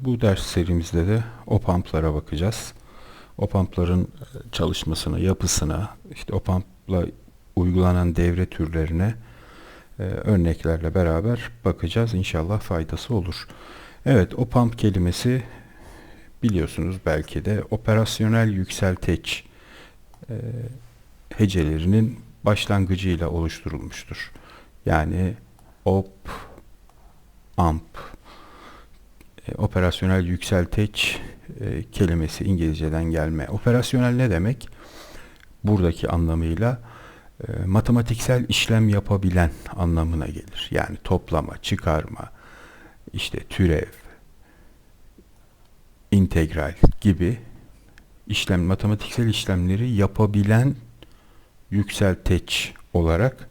bu ders serimizde de opamplara bakacağız. Opampların e, çalışmasına, yapısına, işte opampla uygulanan devre türlerine e, örneklerle beraber bakacağız. İnşallah faydası olur. Evet, opamp kelimesi biliyorsunuz belki de operasyonel yükselteç e, hecelerinin başlangıcıyla oluşturulmuştur. Yani op, amp, e, operasyonel yükselteç e, kelimesi İngilizceden gelme. Operasyonel ne demek? Buradaki anlamıyla e, matematiksel işlem yapabilen anlamına gelir. Yani toplama, çıkarma, işte türev, integral gibi işlem matematiksel işlemleri yapabilen yükselteç olarak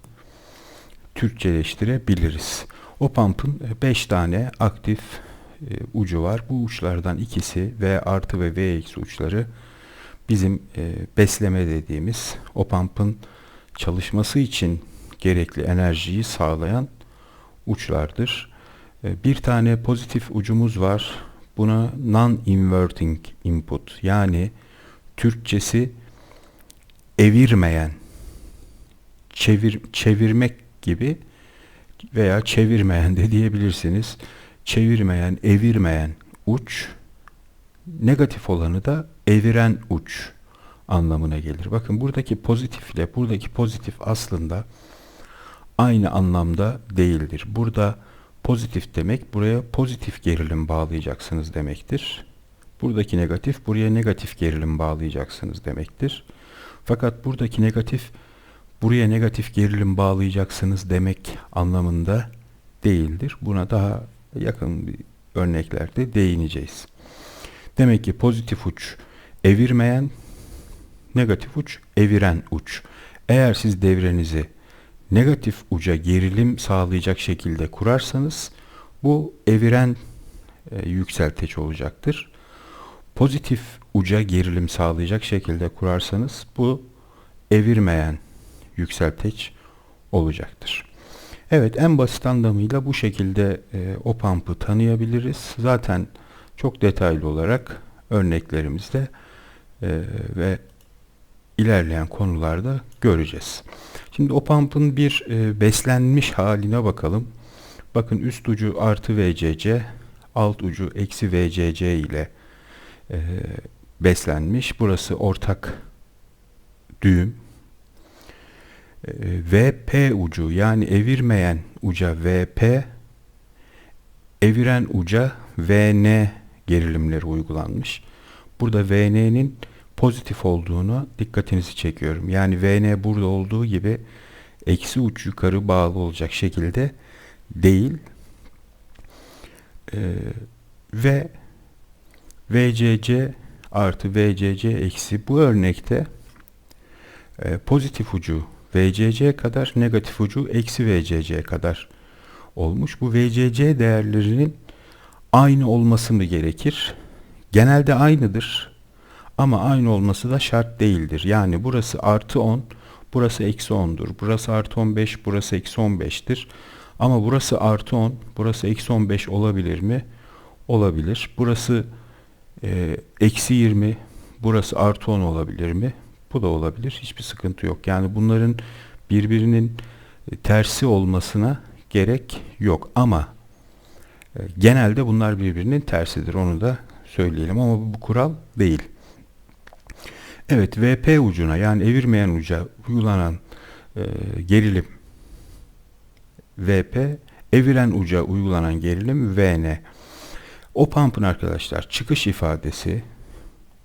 Türkçeleştirebiliriz. OPAMP'ın 5 tane aktif e, ucu var. Bu uçlardan ikisi V artı ve V eksi uçları bizim e, besleme dediğimiz OPAMP'ın çalışması için gerekli enerjiyi sağlayan uçlardır. E, bir tane pozitif ucumuz var. Buna non-inverting input yani Türkçesi evirmeyen çevir, çevirmek gibi veya çevirmeyen de diyebilirsiniz. Çevirmeyen, evirmeyen uç negatif olanı da eviren uç anlamına gelir. Bakın buradaki pozitifle buradaki pozitif aslında aynı anlamda değildir. Burada pozitif demek buraya pozitif gerilim bağlayacaksınız demektir. Buradaki negatif buraya negatif gerilim bağlayacaksınız demektir. Fakat buradaki negatif buraya negatif gerilim bağlayacaksınız demek anlamında değildir. Buna daha yakın bir örneklerde değineceğiz. Demek ki pozitif uç evirmeyen, negatif uç eviren uç. Eğer siz devrenizi negatif uca gerilim sağlayacak şekilde kurarsanız bu eviren e, yükselteç olacaktır. Pozitif uca gerilim sağlayacak şekilde kurarsanız bu evirmeyen yükselteç olacaktır. Evet en basit anlamıyla bu şekilde e, o pump'ı tanıyabiliriz. Zaten çok detaylı olarak örneklerimizde e, ve ilerleyen konularda göreceğiz. Şimdi o pump'ın bir e, beslenmiş haline bakalım. Bakın üst ucu artı VCC, alt ucu eksi VCC ile e, beslenmiş. Burası ortak düğüm. E, VP ucu yani evirmeyen uca VP, eviren uca VN gerilimleri uygulanmış. Burada VN'nin pozitif olduğunu dikkatinizi çekiyorum. Yani VN burada olduğu gibi eksi uç yukarı bağlı olacak şekilde değil. Ee, ve VCC artı VCC eksi bu örnekte e, pozitif ucu VCC kadar negatif ucu eksi VCC kadar olmuş. Bu VCC değerlerinin aynı olması mı gerekir? Genelde aynıdır. Ama aynı olması da şart değildir. Yani burası artı 10, burası eksi 10'dur. Burası artı 15, burası eksi 15'tir. Ama burası artı 10, burası eksi 15 olabilir mi? Olabilir. Burası eksi 20, burası artı 10 olabilir mi? Bu da olabilir. Hiçbir sıkıntı yok. Yani bunların birbirinin tersi olmasına gerek yok. Ama e, genelde bunlar birbirinin tersidir. Onu da söyleyelim ama bu kural değil. Evet VP ucuna yani evirmeyen uca uygulanan e, gerilim VP, eviren uca uygulanan gerilim VN. O pump'ın arkadaşlar çıkış ifadesi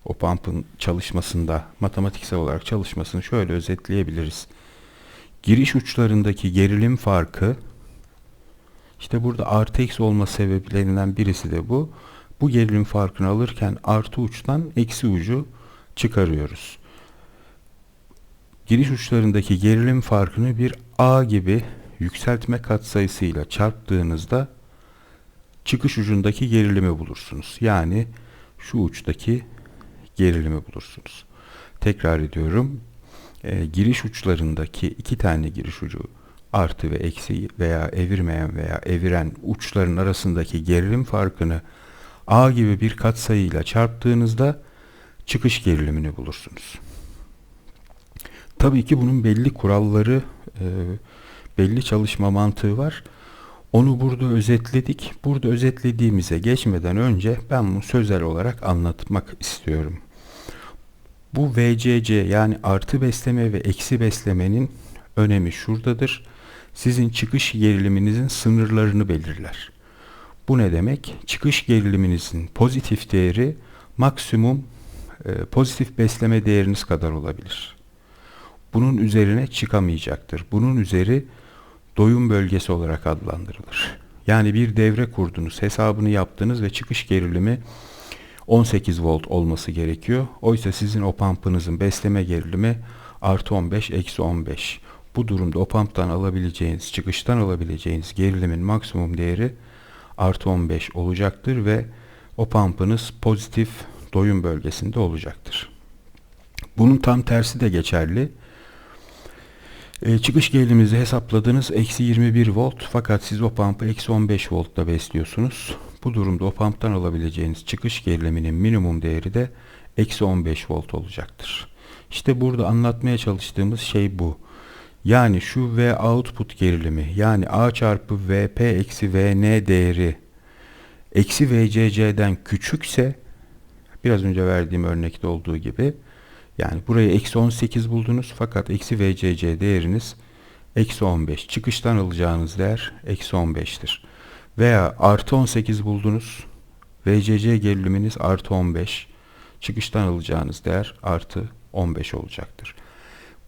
o pump'ın çalışmasında matematiksel olarak çalışmasını şöyle özetleyebiliriz. Giriş uçlarındaki gerilim farkı işte burada artı eksi olma sebeplerinden birisi de bu. Bu gerilim farkını alırken artı uçtan eksi ucu çıkarıyoruz. Giriş uçlarındaki gerilim farkını bir A gibi yükseltme katsayısıyla çarptığınızda çıkış ucundaki gerilimi bulursunuz. Yani şu uçtaki gerilimi bulursunuz. Tekrar ediyorum. E, giriş uçlarındaki iki tane giriş ucu artı ve eksi veya evirmeyen veya eviren uçların arasındaki gerilim farkını A gibi bir katsayıyla çarptığınızda çıkış gerilimini bulursunuz. Tabii ki bunun belli kuralları, e, belli çalışma mantığı var. Onu burada özetledik. Burada özetlediğimize geçmeden önce ben bunu sözel olarak anlatmak istiyorum. Bu VCC yani artı besleme ve eksi beslemenin önemi şuradadır. Sizin çıkış geriliminizin sınırlarını belirler. Bu ne demek? Çıkış geriliminizin pozitif değeri maksimum e, pozitif besleme değeriniz kadar olabilir. Bunun üzerine çıkamayacaktır. Bunun üzeri doyum bölgesi olarak adlandırılır. Yani bir devre kurdunuz, hesabını yaptınız ve çıkış gerilimi 18 volt olması gerekiyor. Oysa sizin o pump'ınızın besleme gerilimi artı 15 eksi 15. Bu durumda o pump'tan alabileceğiniz, çıkıştan alabileceğiniz gerilimin maksimum değeri artı 15 olacaktır ve o pump'ınız pozitif doyum bölgesinde olacaktır. Bunun tam tersi de geçerli. E, çıkış geriliminizi hesapladınız eksi 21 volt fakat siz o pump'ı eksi 15 voltta besliyorsunuz. Bu durumda o pump'tan alabileceğiniz çıkış geriliminin minimum değeri de eksi 15 volt olacaktır. İşte burada anlatmaya çalıştığımız şey bu. Yani şu V output gerilimi yani A çarpı Vp eksi Vn değeri eksi VCC'den küçükse biraz önce verdiğim örnekte olduğu gibi yani burayı eksi 18 buldunuz fakat eksi VCC değeriniz eksi 15. Çıkıştan alacağınız değer eksi 15'tir. Veya artı 18 buldunuz. VCC geriliminiz artı 15. Çıkıştan alacağınız değer artı 15 olacaktır.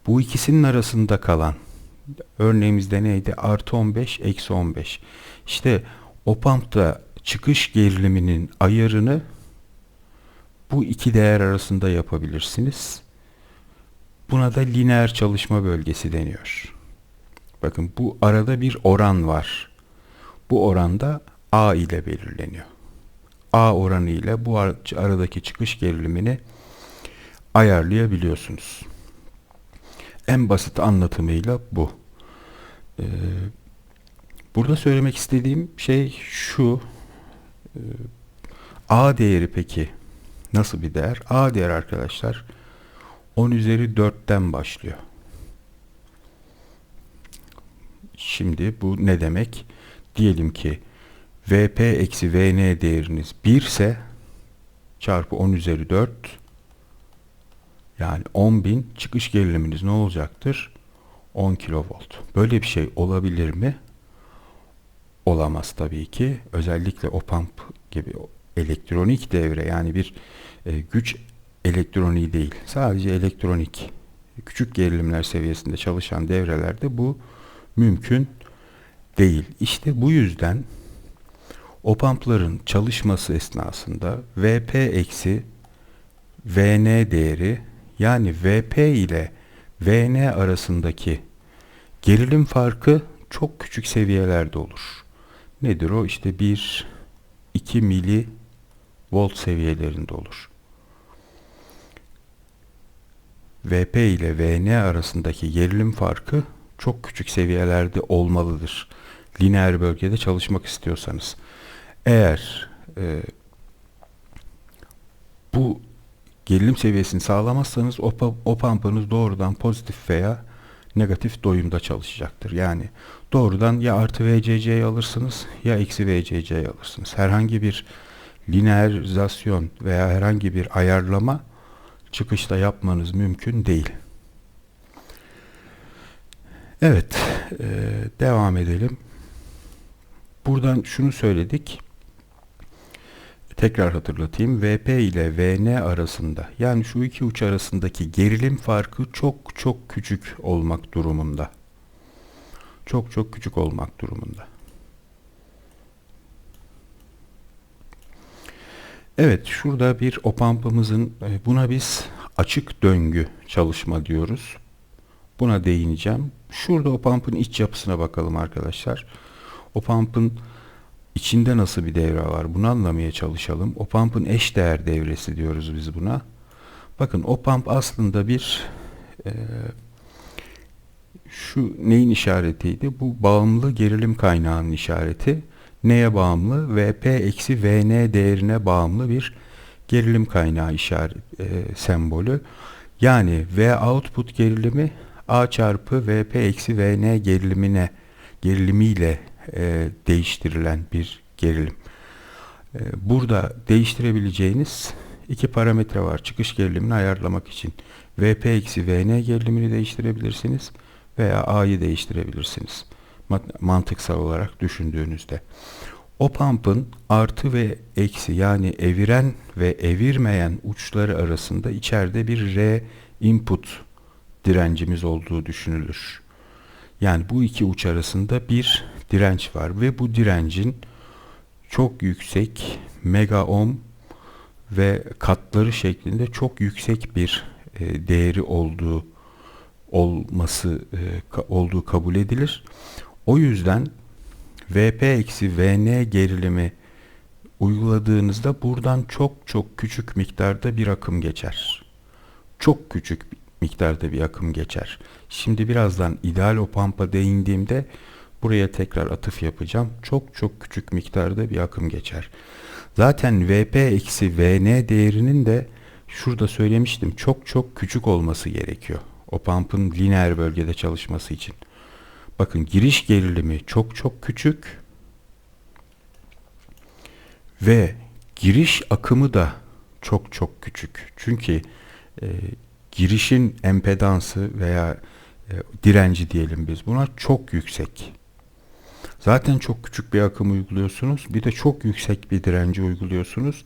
Bu ikisinin arasında kalan örneğimizde neydi? Artı 15, eksi 15. İşte o pumpta çıkış geriliminin ayarını bu iki değer arasında yapabilirsiniz. Buna da lineer çalışma bölgesi deniyor. Bakın bu arada bir oran var. Bu oranda A ile belirleniyor. A oranı ile bu aradaki çıkış gerilimini ayarlayabiliyorsunuz. En basit anlatımıyla bu. Ee, burada söylemek istediğim şey şu. Ee, A değeri peki nasıl bir değer? A değer arkadaşlar 10 üzeri 4'ten başlıyor. Şimdi bu ne demek? Diyelim ki Vp eksi Vn değeriniz 1 ise çarpı 10 üzeri 4 yani 10.000 çıkış geriliminiz ne olacaktır? 10 kilovolt. Böyle bir şey olabilir mi? Olamaz tabii ki. Özellikle o pump gibi elektronik devre yani bir e, güç elektroniği değil. Sadece elektronik küçük gerilimler seviyesinde çalışan devrelerde bu mümkün değil. İşte bu yüzden o pumpların çalışması esnasında Vp eksi Vn değeri yani Vp ile Vn arasındaki gerilim farkı çok küçük seviyelerde olur. Nedir o? İşte 1 2 mili volt seviyelerinde olur. Vp ile Vn arasındaki gerilim farkı çok küçük seviyelerde olmalıdır. Lineer bölgede çalışmak istiyorsanız. Eğer e, bu gerilim seviyesini sağlamazsanız o, o pumpınız doğrudan pozitif veya negatif doyumda çalışacaktır. Yani doğrudan ya artı VCC'yi alırsınız ya eksi VCC'yi alırsınız. Herhangi bir lineerizasyon veya herhangi bir ayarlama çıkışta yapmanız mümkün değil. Evet, e, devam edelim. Buradan şunu söyledik. Tekrar hatırlatayım. VP ile VN arasında yani şu iki uç arasındaki gerilim farkı çok çok küçük olmak durumunda. Çok çok küçük olmak durumunda. Evet şurada bir opampımızın e, buna biz açık döngü çalışma diyoruz. Buna değineceğim. Şurada opampın iç yapısına bakalım arkadaşlar. Opampın içinde nasıl bir devre var bunu anlamaya çalışalım. Opampın eş değer devresi diyoruz biz buna. Bakın opamp aslında bir e, şu neyin işaretiydi? Bu bağımlı gerilim kaynağının işareti. neye bağımlı? Vp eksi Vn değerine bağımlı bir gerilim kaynağı işaret e, sembolü. Yani V output gerilimi A çarpı Vp eksi Vn gerilimine gerilimiyle e, değiştirilen bir gerilim. E, burada değiştirebileceğiniz iki parametre var. Çıkış gerilimini ayarlamak için. Vp eksi Vn gerilimini değiştirebilirsiniz veya A'yı değiştirebilirsiniz. Mantıksal olarak düşündüğünüzde. O pump'ın artı ve eksi yani eviren ve evirmeyen uçları arasında içeride bir R input direncimiz olduğu düşünülür. Yani bu iki uç arasında bir direnç var ve bu direncin çok yüksek mega ohm ve katları şeklinde çok yüksek bir e, değeri olduğu olması e, olduğu kabul edilir. O yüzden Vp eksi Vn gerilimi uyguladığınızda buradan çok çok küçük miktarda bir akım geçer. Çok küçük miktarda bir akım geçer. Şimdi birazdan ideal opampa değindiğimde buraya tekrar atıf yapacağım. Çok çok küçük miktarda bir akım geçer. Zaten Vp eksi Vn değerinin de şurada söylemiştim çok çok küçük olması gerekiyor. O pump'ın lineer bölgede çalışması için. Bakın giriş gerilimi çok çok küçük ve giriş akımı da çok çok küçük. Çünkü e, girişin empedansı veya e, direnci diyelim biz buna çok yüksek. Zaten çok küçük bir akım uyguluyorsunuz. Bir de çok yüksek bir direnci uyguluyorsunuz.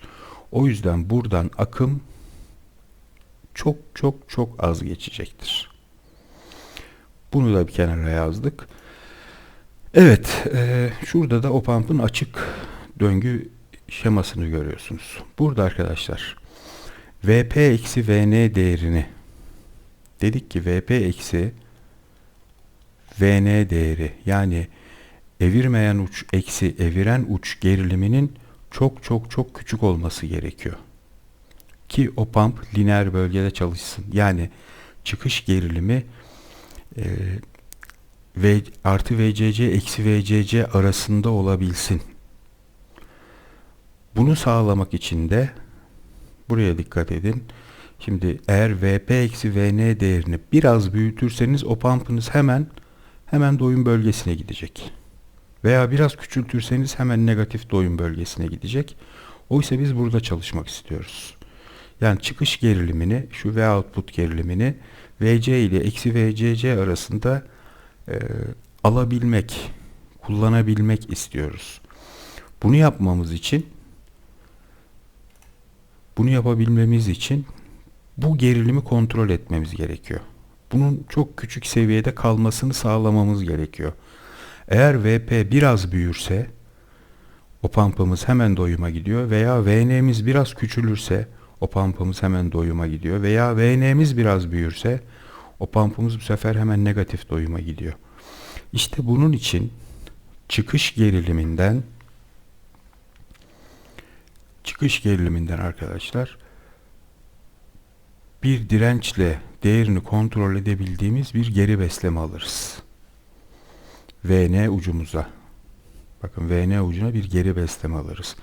O yüzden buradan akım çok çok çok az geçecektir. Bunu da bir kenara yazdık. Evet, e, şurada da o pump'ın açık döngü şemasını görüyorsunuz. Burada arkadaşlar Vp eksi Vn değerini dedik ki Vp eksi Vn değeri yani evirmeyen uç eksi eviren uç geriliminin çok çok çok küçük olması gerekiyor. Ki o pump lineer bölgede çalışsın. Yani çıkış gerilimi e, v, artı VCC eksi VCC arasında olabilsin. Bunu sağlamak için de buraya dikkat edin. Şimdi eğer VP eksi VN değerini biraz büyütürseniz o pump'ınız hemen hemen doyum bölgesine gidecek. Veya biraz küçültürseniz hemen negatif doyum bölgesine gidecek. Oysa biz burada çalışmak istiyoruz. Yani çıkış gerilimini, şu V output gerilimini VC ile eksi VCC arasında e, alabilmek, kullanabilmek istiyoruz. Bunu yapmamız için bunu yapabilmemiz için bu gerilimi kontrol etmemiz gerekiyor. Bunun çok küçük seviyede kalmasını sağlamamız gerekiyor. Eğer VP biraz büyürse o pump'ımız hemen doyuma gidiyor veya VN'miz biraz küçülürse o pump'ımız hemen doyuma gidiyor veya VN'miz biraz büyürse o pump'ımız bu sefer hemen negatif doyuma gidiyor. İşte bunun için çıkış geriliminden çıkış geriliminden arkadaşlar bir dirençle değerini kontrol edebildiğimiz bir geri besleme alırız. VN ucumuza. Bakın VN ucuna bir geri besleme alırız.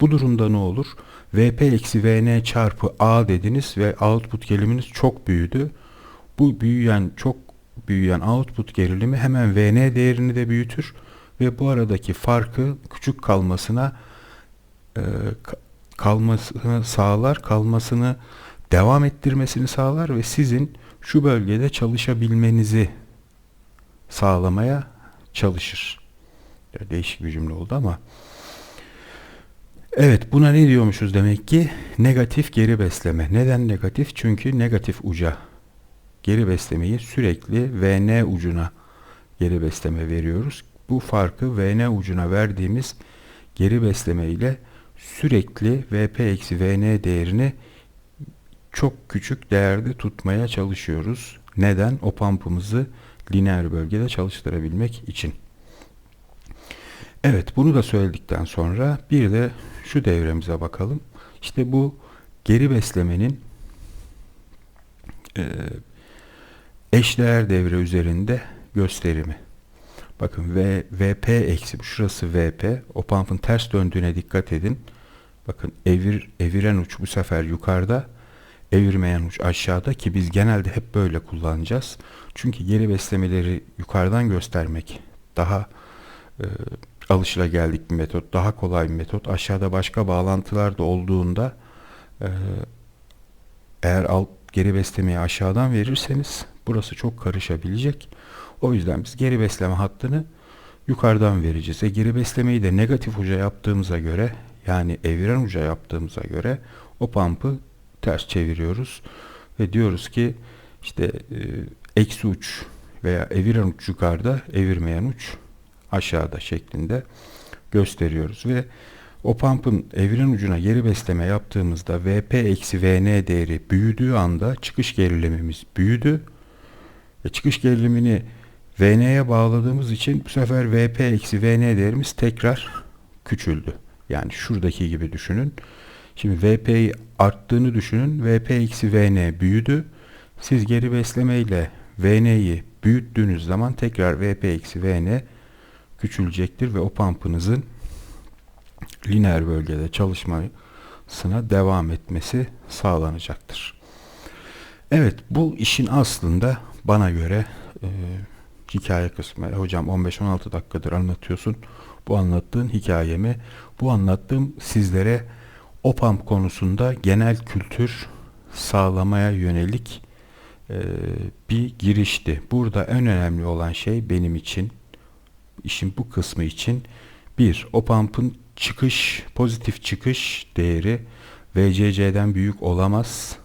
Bu durumda ne olur? VP eksi VN çarpı A dediniz ve output geriliminiz çok büyüdü. Bu büyüyen çok büyüyen output gerilimi hemen VN değerini de büyütür ve bu aradaki farkı küçük kalmasına e, kalmasını sağlar, kalmasını devam ettirmesini sağlar ve sizin şu bölgede çalışabilmenizi sağlamaya çalışır. Değişik bir cümle oldu ama Evet buna ne diyormuşuz demek ki? Negatif geri besleme. Neden negatif? Çünkü negatif uca geri beslemeyi sürekli VN ucuna geri besleme veriyoruz. Bu farkı VN ucuna verdiğimiz geri besleme ile sürekli VP eksi VN değerini çok küçük değerde tutmaya çalışıyoruz. Neden? O pump'ımızı lineer bölgede çalıştırabilmek için. Evet bunu da söyledikten sonra bir de şu devremize bakalım. İşte bu geri beslemenin e, eşdeğer devre üzerinde gösterimi. Bakın v, VP eksi şurası VP. O pump'ın ters döndüğüne dikkat edin. Bakın evir, eviren uç bu sefer yukarıda. Evirmeyen uç aşağıda ki biz genelde hep böyle kullanacağız. Çünkü geri beslemeleri yukarıdan göstermek daha e, alışılageldik bir metot. Daha kolay bir metot. Aşağıda başka bağlantılar da olduğunda e, eğer alt geri beslemeyi aşağıdan verirseniz burası çok karışabilecek. O yüzden biz geri besleme hattını yukarıdan vereceğiz. E geri beslemeyi de negatif uca yaptığımıza göre yani eviren uca yaptığımıza göre o pump'ı ters çeviriyoruz ve diyoruz ki işte e, eksi uç veya eviren uç yukarıda evirmeyen uç aşağıda şeklinde gösteriyoruz ve o pump'ın eviren ucuna geri besleme yaptığımızda VP eksi VN değeri büyüdüğü anda çıkış gerilimimiz büyüdü. Ve çıkış gerilimini VN'ye bağladığımız için bu sefer VP eksi VN değerimiz tekrar küçüldü. Yani şuradaki gibi düşünün. Şimdi VP'yi arttığını düşünün. VP eksi VN büyüdü. Siz geri besleme ile VN'yi büyüttüğünüz zaman tekrar VP eksi VN küçülecektir ve o pump'ınızın lineer bölgede çalışmasına devam etmesi sağlanacaktır. Evet bu işin aslında bana göre e, hikaye kısmı. Hocam 15-16 dakikadır anlatıyorsun. Bu anlattığın hikayemi, bu anlattığım sizlere OPAM konusunda genel kültür sağlamaya yönelik e, bir girişti. Burada en önemli olan şey benim için, işin bu kısmı için bir, OPAMP'ın çıkış, pozitif çıkış değeri VCC'den büyük olamaz.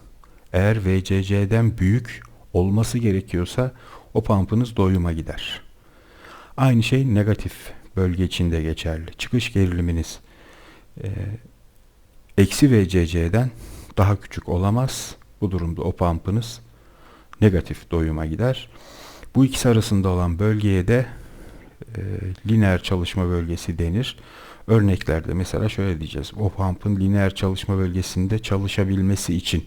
Eğer VCC'den büyük olması gerekiyorsa o pump'ınız doyuma gider. Aynı şey negatif bölge içinde geçerli. Çıkış geriliminiz e, eksi VCC'den daha küçük olamaz. Bu durumda o pump'ınız negatif doyuma gider. Bu ikisi arasında olan bölgeye de e, lineer çalışma bölgesi denir. Örneklerde mesela şöyle diyeceğiz. O pump'ın lineer çalışma bölgesinde çalışabilmesi için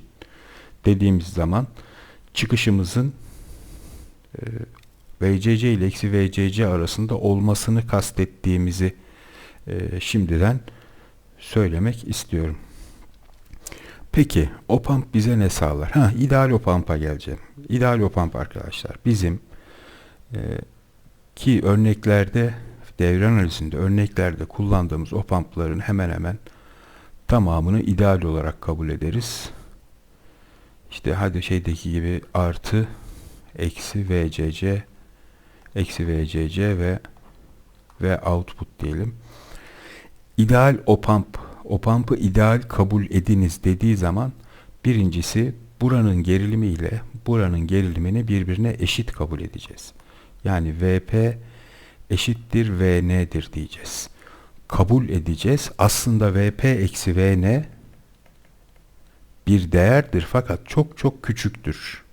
dediğimiz zaman çıkışımızın e, VCC ile eksi VCC arasında olmasını kastettiğimizi e, şimdiden söylemek istiyorum. Peki OPAMP bize ne sağlar? Ha, ideal OPAMP'a geleceğim. İdeal OPAMP arkadaşlar bizim e, ki örneklerde devre analizinde örneklerde kullandığımız OPAMP'ların hemen hemen tamamını ideal olarak kabul ederiz. İşte hadi şeydeki gibi artı eksi VCC eksi VCC ve ve output diyelim. İdeal opamp opamp'ı ideal kabul ediniz dediği zaman birincisi buranın gerilimi ile buranın gerilimini birbirine eşit kabul edeceğiz. Yani VP eşittir VN'dir diyeceğiz. Kabul edeceğiz. Aslında VP eksi VN bir değerdir fakat çok çok küçüktür.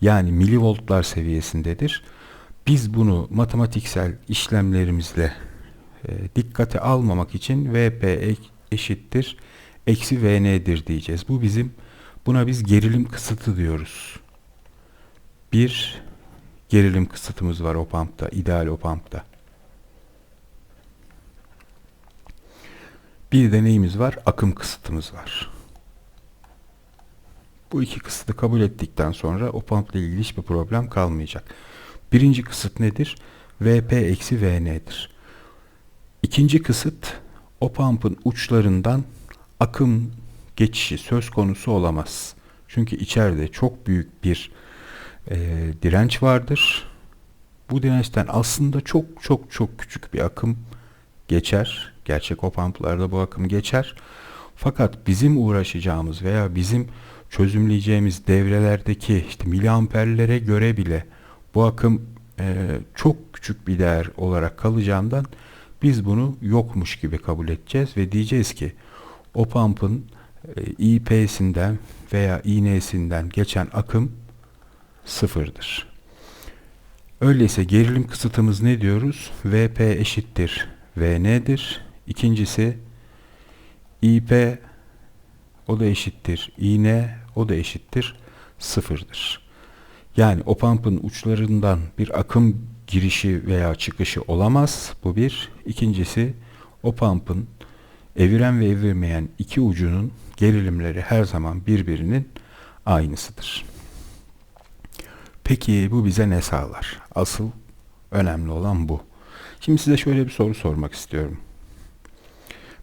Yani milivoltlar seviyesindedir. Biz bunu matematiksel işlemlerimizle e, dikkate almamak için VP eşittir eksi VN'dir diyeceğiz. Bu bizim buna biz gerilim kısıtı diyoruz. Bir gerilim kısıtımız var opampta, ideal opampta. Bir deneyimiz var, akım kısıtımız var. Bu iki kısıtı kabul ettikten sonra o pump ile ilgili hiçbir problem kalmayacak. Birinci kısıt nedir? Vp eksi Vn'dir. İkinci kısıt o pump'ın uçlarından akım geçişi söz konusu olamaz. Çünkü içeride çok büyük bir e, direnç vardır. Bu dirençten aslında çok çok çok küçük bir akım geçer. Gerçek o pump'larda bu akım geçer. Fakat bizim uğraşacağımız veya bizim çözümleyeceğimiz devrelerdeki işte miliamperlere göre bile bu akım e, çok küçük bir değer olarak kalacağından biz bunu yokmuş gibi kabul edeceğiz ve diyeceğiz ki o pump'ın e, IP'sinden veya iğnesinden geçen akım sıfırdır. Öyleyse gerilim kısıtımız ne diyoruz? VP eşittir VN'dir. İkincisi IP o da eşittir iğne o da eşittir sıfırdır. Yani o pump'ın uçlarından bir akım girişi veya çıkışı olamaz. Bu bir. İkincisi o pump'ın eviren ve evirmeyen iki ucunun gerilimleri her zaman birbirinin aynısıdır. Peki bu bize ne sağlar? Asıl önemli olan bu. Şimdi size şöyle bir soru sormak istiyorum.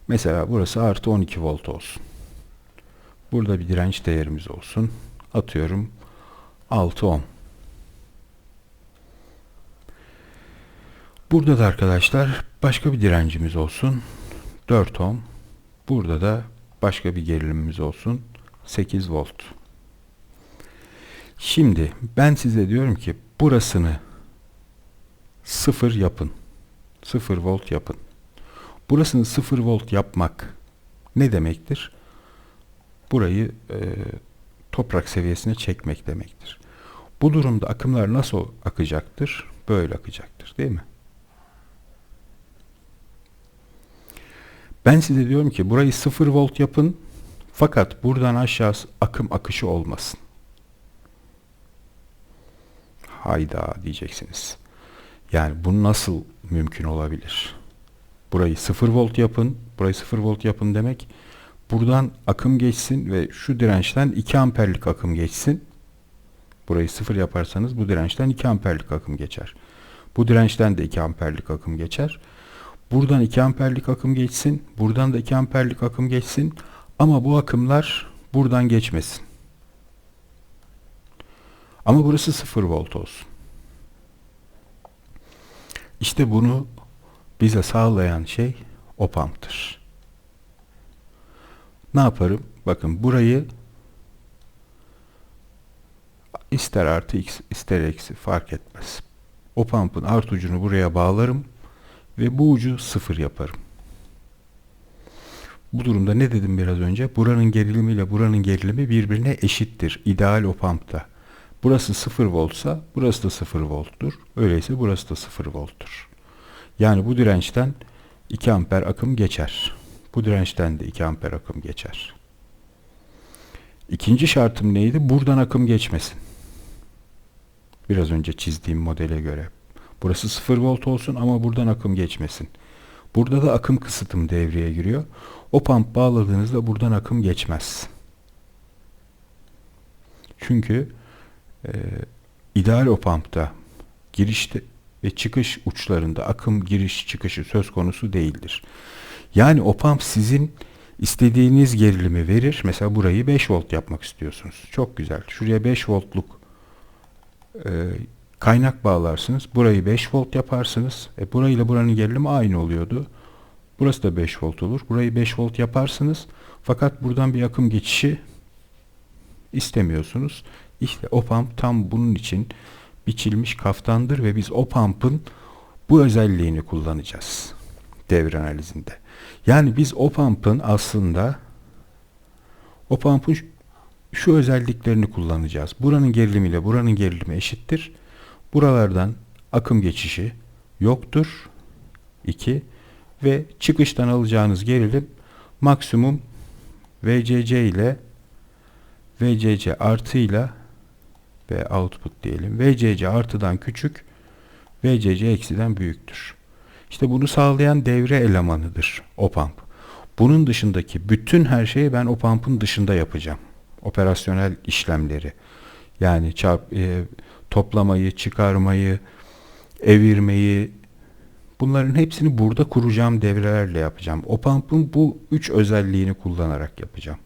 Mesela burası artı 12 volt olsun. Burada bir direnç değerimiz olsun. Atıyorum 6 ohm. Burada da arkadaşlar başka bir direncimiz olsun. 4 ohm. Burada da başka bir gerilimimiz olsun. 8 volt. Şimdi ben size diyorum ki burasını 0 yapın. 0 volt yapın. Burasını 0 volt yapmak ne demektir? Burayı e, toprak seviyesine çekmek demektir. Bu durumda akımlar nasıl akacaktır? Böyle akacaktır değil mi? Ben size diyorum ki burayı 0 volt yapın fakat buradan aşağı akım akışı olmasın. Hayda diyeceksiniz. Yani bu nasıl mümkün olabilir? Burayı 0 volt yapın, burayı 0 volt yapın demek buradan akım geçsin ve şu dirençten 2 amperlik akım geçsin. Burayı 0 yaparsanız bu dirençten 2 amperlik akım geçer. Bu dirençten de 2 amperlik akım geçer. Buradan 2 amperlik akım geçsin. Buradan da 2 amperlik akım geçsin. Ama bu akımlar buradan geçmesin. Ama burası 0 volt olsun. İşte bunu bize sağlayan şey opamptır. Ne yaparım? Bakın burayı ister artı x ister eksi fark etmez. Opampın art ucunu buraya bağlarım ve bu ucu sıfır yaparım. Bu durumda ne dedim biraz önce? Buranın gerilimi ile buranın gerilimi birbirine eşittir. İdeal opampta. Burası 0 voltsa burası da 0 volttur. Öyleyse burası da 0 volttur. Yani bu dirençten 2 amper akım geçer. Bu dirençten de 2 amper akım geçer. İkinci şartım neydi? Buradan akım geçmesin. Biraz önce çizdiğim modele göre. Burası 0 volt olsun ama buradan akım geçmesin. Burada da akım kısıtım devreye giriyor. O pump bağladığınızda buradan akım geçmez. Çünkü e, ideal o pumpta girişte ve çıkış uçlarında akım giriş çıkışı söz konusu değildir. Yani o pump sizin istediğiniz gerilimi verir. Mesela burayı 5 volt yapmak istiyorsunuz. Çok güzel. Şuraya 5 voltluk e, kaynak bağlarsınız. Burayı 5 volt yaparsınız. E burayla buranın gerilimi aynı oluyordu. Burası da 5 volt olur. Burayı 5 volt yaparsınız. Fakat buradan bir akım geçişi istemiyorsunuz. İşte o pump tam bunun için biçilmiş kaftandır ve biz o pump'ın bu özelliğini kullanacağız devre analizinde. Yani biz o pump'ın aslında o pump'ın şu özelliklerini kullanacağız. Buranın gerilimi ile buranın gerilimi eşittir. Buralardan akım geçişi yoktur. 2 ve çıkıştan alacağınız gerilim maksimum VCC ile VCC artıyla ve output diyelim. VCC artıdan küçük, VCC eksiden büyüktür. İşte bunu sağlayan devre elemanıdır OPAMP. Bunun dışındaki bütün her şeyi ben OPAMP'ın dışında yapacağım. Operasyonel işlemleri. Yani çarp, e, toplamayı, çıkarmayı, evirmeyi, bunların hepsini burada kuracağım devrelerle yapacağım. OPAMP'ın bu üç özelliğini kullanarak yapacağım.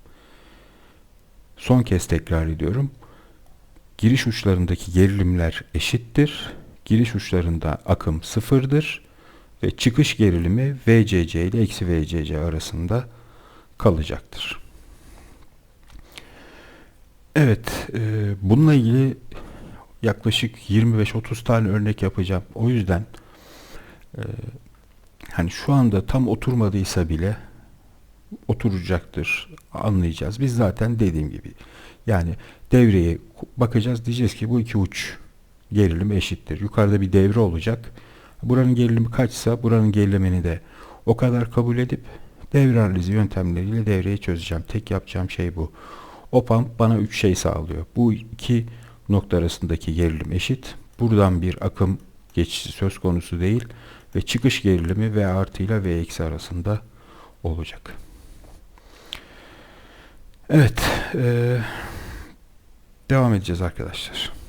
Son kez tekrar ediyorum. Giriş uçlarındaki gerilimler eşittir. Giriş uçlarında akım sıfırdır. Ve çıkış gerilimi VCC ile eksi VCC arasında kalacaktır. Evet, e, bununla ilgili yaklaşık 25-30 tane örnek yapacağım. O yüzden e, hani şu anda tam oturmadıysa bile oturacaktır. Anlayacağız. Biz zaten dediğim gibi yani devreye bakacağız. Diyeceğiz ki bu iki uç gerilim eşittir. Yukarıda bir devre olacak. Buranın gerilimi kaçsa buranın gerilimini de o kadar kabul edip devre analizi yöntemleriyle devreyi çözeceğim. Tek yapacağım şey bu. O pump bana üç şey sağlıyor. Bu iki nokta arasındaki gerilim eşit. Buradan bir akım geçişi söz konusu değil ve çıkış gerilimi V artı ile V eksi arasında olacak. Evet, eee, devam edeceğiz arkadaşlar.